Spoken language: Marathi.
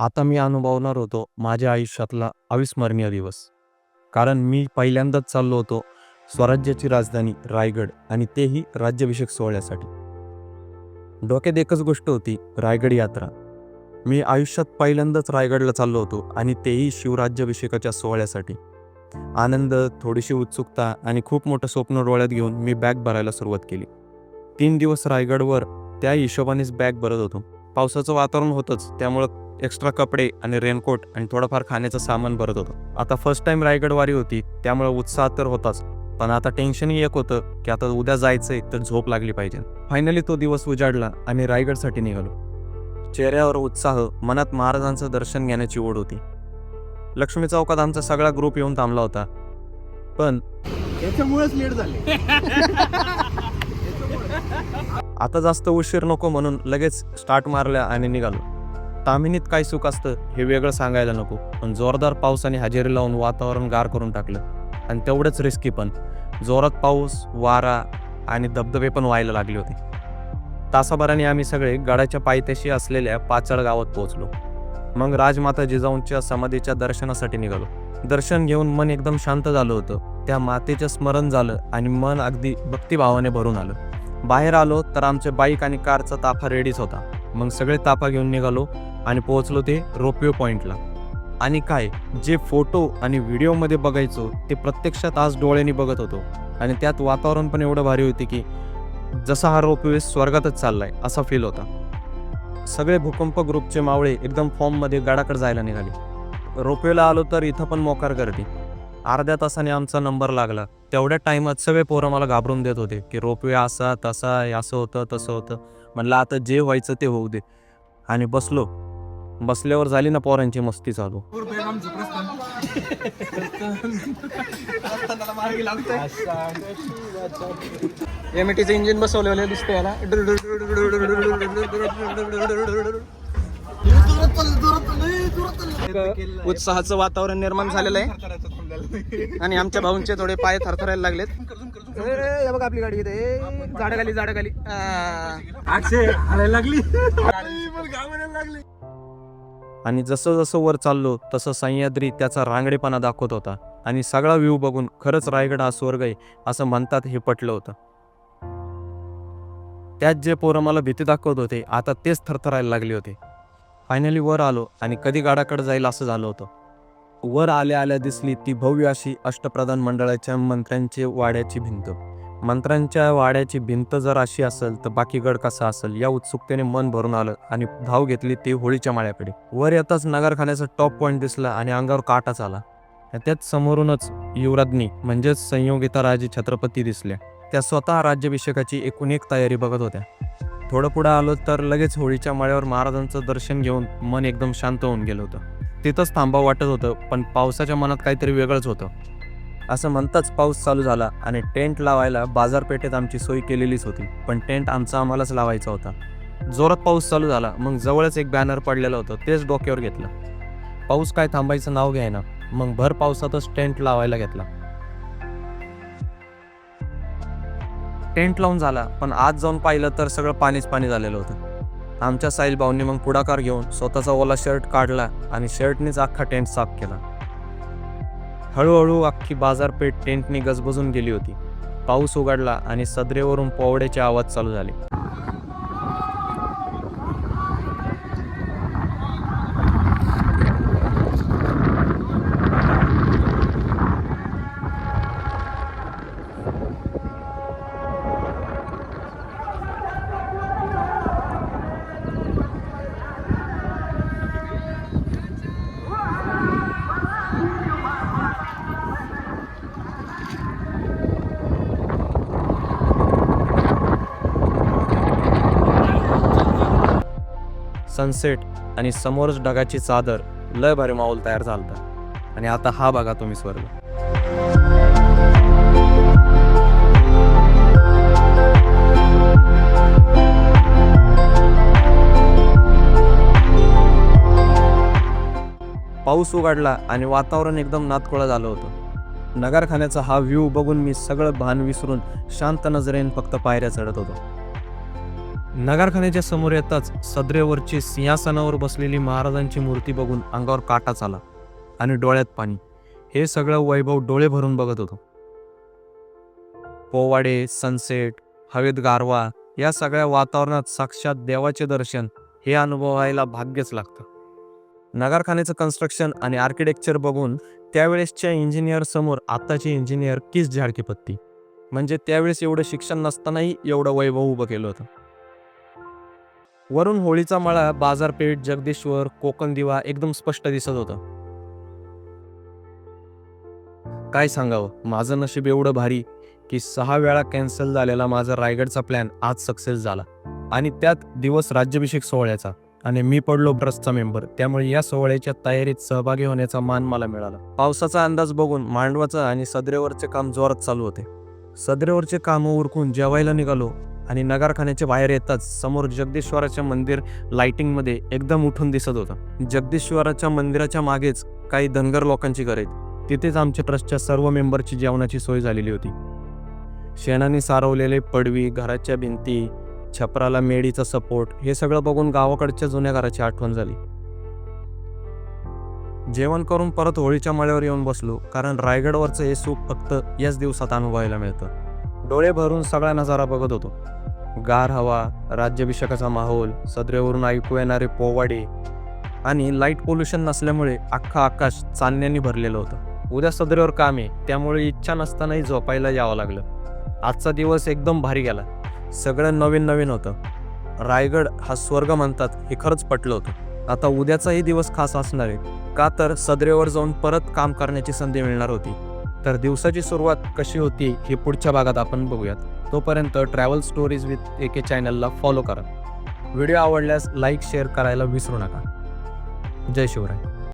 आता मी अनुभवणार होतो माझ्या आयुष्यातला अविस्मरणीय दिवस. कारण मी पहिल्यांदाच चाललो होतो स्वराज्याची राजधानी रायगड आणि तेही राज्याभिषेक सोहळ्यासाठी. डोक्यात एकच गोष्ट होती रायगड यात्रा. मी आयुष्यात पहिल्यांदाच रायगडला चाललो होतो आणि तेही शिवराज्याभिषेकाच्या सोहळ्यासाठी. आनंद थोडीशी उत्सुकता आणि खूप मोठं स्वप्न डोळ्यात घेऊन मी बॅग भरायला सुरुवात केली. तीन दिवस रायगडवर त्या हिशोबानेच बॅग भरत होतो. पावसाचं वातावरण होतंच त्यामुळं एक्स्ट्रा कपडे आणि रेनकोट आणि थोडंफार खाण्याचं सामान भरत होतं. आता फर्स्ट टाइम रायगड वारी होती त्यामुळे उत्साह तर होताच. पण आता टेन्शनही एक होतं की आता उद्या जायचंय तर झोप लागली पाहिजे. फायनली तो दिवस उजाडला आणि रायगडसाठी निघालो. चेहऱ्यावर उत्साह मनात महाराजांचं दर्शन घेण्याची ओढ होती. लक्ष्मी चौकात आमचा सगळा ग्रुप येऊन थांबला होता. पण लेट झाले. आता जास्त उशीर नको म्हणून लगेच स्टार्ट मारल्या आणि निघालो. तामिनीत काय सुख असतं हे वेगळं सांगायला नको. पण जोरदार पावसाने हजेरी लावून वातावरण गार करून टाकलं. आणि तेवढंच रिस्की पण. जोरात पाऊस वारा आणि धबधबे पण व्हायला लागले होते. तासाभराने आम्ही सगळे गडाच्या पायथ्याशी असलेल्या पाचळ गावात पोहोचलो. मग राजमाता जिजाऊंच्या समाधीच्या दर्शनासाठी निघालो. दर्शन घेऊन मन एकदम शांत झालं होतं. त्या मातेचं स्मरण झालं आणि मन अगदी भक्तिभावाने भरून आलं. बाहेर आलो तर आमचे बाईक आणि कारचा ताफा रेडीच होता. मग सगळे ताफा घेऊन निघालो आणि पोहोचलो ते रोपवे पॉईंटला आणि काय जे फोटो आणि व्हिडिओमध्ये बघायचो ते प्रत्यक्षात आज डोळ्यांनी बघत होतो. आणि त्यात वातावरण पण एवढं भारी होते की जसा हा रोपवे स्वर्गातच चाललाय असा फील होता. सगळे भूकंप ग्रुपचे मावळे एकदम फॉर्ममध्ये गडाकडे जायला निघाले. रोपवेला आलो तर इथं पण मोकार गर्दी. अर्ध्या तासाने आमचा नंबर लागला तेवढ्या टाइमात सगळे पोरं मला घाबरून देत होते की रोपवे असा तसा असं होतं तसं होतं म्हणलं आता जे व्हायचं ते होऊ दे आणि बसलो बसल्यावर झाली ना पोरांची मस्ती चालू एमटीचं इंजिन बसवलेलं दिसतंय याला उत्साहाचं वातावरण निर्माण झालेलं आहे आणि आमच्या भाऊंचे थोडे पाय थरथरायला लागलेत. ए, हे बघ आपली गाडी इथे. झाडाखाली झाडाखाली. लागली. आणि जसं जसं वर चाललो तसं सह्याद्री त्याचा रांगडेपणा दाखवत होता. आणि सगळा व्ह्यू बघून खरंच रायगड हा स्वर्ग आहे असं म्हणतात हे पटलं होतं. त्यात जे पोरं मला भीती दाखवत होते आता तेच थरथरायला लागले होते. फायनली वर आलो आणि कधी गाडाकडे जाईल असं झालं होतं. वर आल्या आल्या दिसली ती भव्य अशी अष्टप्रधान मंडळाच्या मंत्र्यांची वाड्याची भिंत. मंत्र्यांच्या वाड्याची भिंत जर अशी असेल तर बाकी गड कसा असेल या उत्सुकतेने मन भरून आलं आणि धाव घेतली ती होळीच्या माळ्याकडे. वर येताच नगरखान्याचा टॉप पॉईंट दिसला आणि अंगावर काटाच आला त्याच त्यात समोरूनच युवराज्ञी म्हणजेच संयोगिता राजे छत्रपती दिसल्या त्या स्वतः राज्याभिषेकाची एकूण एक तयारी बघत होत्या. थोडं पुढं आलो तर लगेच होळीच्या माळ्यावर महाराजांचं दर्शन घेऊन मन एकदम शांत होऊन गेलं होतं. तिथंच थांबावं वाटत होतं पण पावसाच्या मनात काहीतरी वेगळंच होतं. असं म्हणताच पाऊस चालू झाला आणि टेंट लावायला बाजारपेठेत आमची सोय केलेलीच होती पण टेंट आमचा आम्हालाच लावायचा होता. जोरात पाऊस चालू झाला मग जवळच एक बॅनर पडलेलं होतं तेच डोक्यावर घेतलं. पाऊस काय थांबायचं नाव घ्यायना मग भर पावसातच टेंट लावायला घेतला. टेंट लावून झाला पण आज जाऊन पाहिलं तर सगळं पाणीच पाणी झालेलं होतं. आमच्या साहिल भाऊंनी मग पुढाकार घेऊन स्वतःचा ओला शर्ट काढला आणि शर्टनेच अख्खा टेंट साफ केला. हळूहळू अख्खी बाजारपेठ टेंटने गजबजून गेली होती. पाऊस उघडला आणि सदरेवरून पोवड्याचे आवाज चालू झाले. सनसेट आणि समोरच ढगाची चादर लय भारी माहोल तयार झाला आणि आता हा बघा तुम्ही स्वर्ग. पाऊस उघडला आणि वातावरण एकदम नातकोळा झालं होतं. नगरखान्याचा हा व्ह्यू बघून मी सगळं भान विसरून शांत नजरेन फक्त पायऱ्या चढत होतो. नगारखान्याच्या समोर येताच सदरेवरची सिंहासनावर बसलेली महाराजांची मूर्ती बघून अंगावर काटाच आला आणि डोळ्यात पाणी. हे सगळं वैभव डोळे भरून बघत होतो. पोवाडे सनसेट हवेत गारवा या सगळ्या वातावरणात साक्षात देवाचे दर्शन हे अनुभवायला भाग्यच लागतं. नगारखान्याचं कन्स्ट्रक्शन आणि आर्किटेक्चर बघून त्यावेळेसच्या इंजिनियर समोर आताचे इंजिनियर किस झाडकीपत्ती म्हणजे त्यावेळेस एवढं शिक्षण नसतानाही एवढं वैभव उभं केलं होतं. वरून होळीचा मळा बाजारपेठ जगदीश्वर कोकण दिवा एकदम स्पष्ट दिसत होतं. काय सांगावं? माझं नशीब एवढं भारी की सहा वेळा कॅन्सल झालेला माझा रायगडचा प्लॅन आज सक्सेस झाला. आणि त्यात दिवस राज्याभिषेक सोहळ्याचा आणि मी पडलो ट्रस्टचा मेंबर त्यामुळे या सोहळ्याच्या तयारीत सहभागी होण्याचा मान मला मिळाला. पावसाचा अंदाज बघून मांडवाचं आणि सदरेवरचे काम जोरात चालू होते. सदरेवरचे कामं उरकून जेवायला निघालो. आणि नगारखान्याच्या बाहेर येताच समोर जगदीश्वराच्या मंदिर लाइटिंगमध्ये एकदम उठून दिसत होतं. जगदीश्वराच्या मंदिराच्या मागेच काही धनगर लोकांची घर आहेत. तिथेच आमच्या ट्रस्टच्या सर्व मेंबरची जेवणाची सोय झालेली होती. शेणाने सारवलेले पडवी घराच्या भिंती छपराला मेडीचा सपोर्ट हे सगळं बघून गावाकडच्या जुन्या घराची आठवण झाली. जेवण करून परत होळीच्या माळ्यावर येऊन बसलो कारण रायगडवरचं हे सुख फक्त याच दिवसात अनुभवायला मिळतं. डोळे भरून सगळा नजारा बघत होतो. गार हवा राज्याभिषेकाचा माहोल सदरेवरून ऐकू येणारे पोवाडे आणि लाइट पोल्युशन नसल्यामुळे अख्खा आकाश चांदण्याने भरलेलं होतं. उद्या सदरेवर काम आहे त्यामुळे इच्छा नसतानाही झोपायला यावं लागलं. आजचा दिवस एकदम भारी गेला. सगळं नवीन नवीन होतं. रायगड हा स्वर्ग म्हणतात हे खरंच पटलं होतं. आता उद्याचाही दिवस खास असणार आहे. का तर सदरेवर जाऊन परत काम करण्याची संधी मिळणार होती. तर दिवसाची सुरुवात कशी होती हे पुढच्या भागात आपण बघूयात. तोपर्यंत ट्रॅव्हल स्टोरीज विथ एके चॅनलला फॉलो करा. व्हिडिओ आवडल्यास लाईक शेअर करायला विसरू नका. जय शिवराय.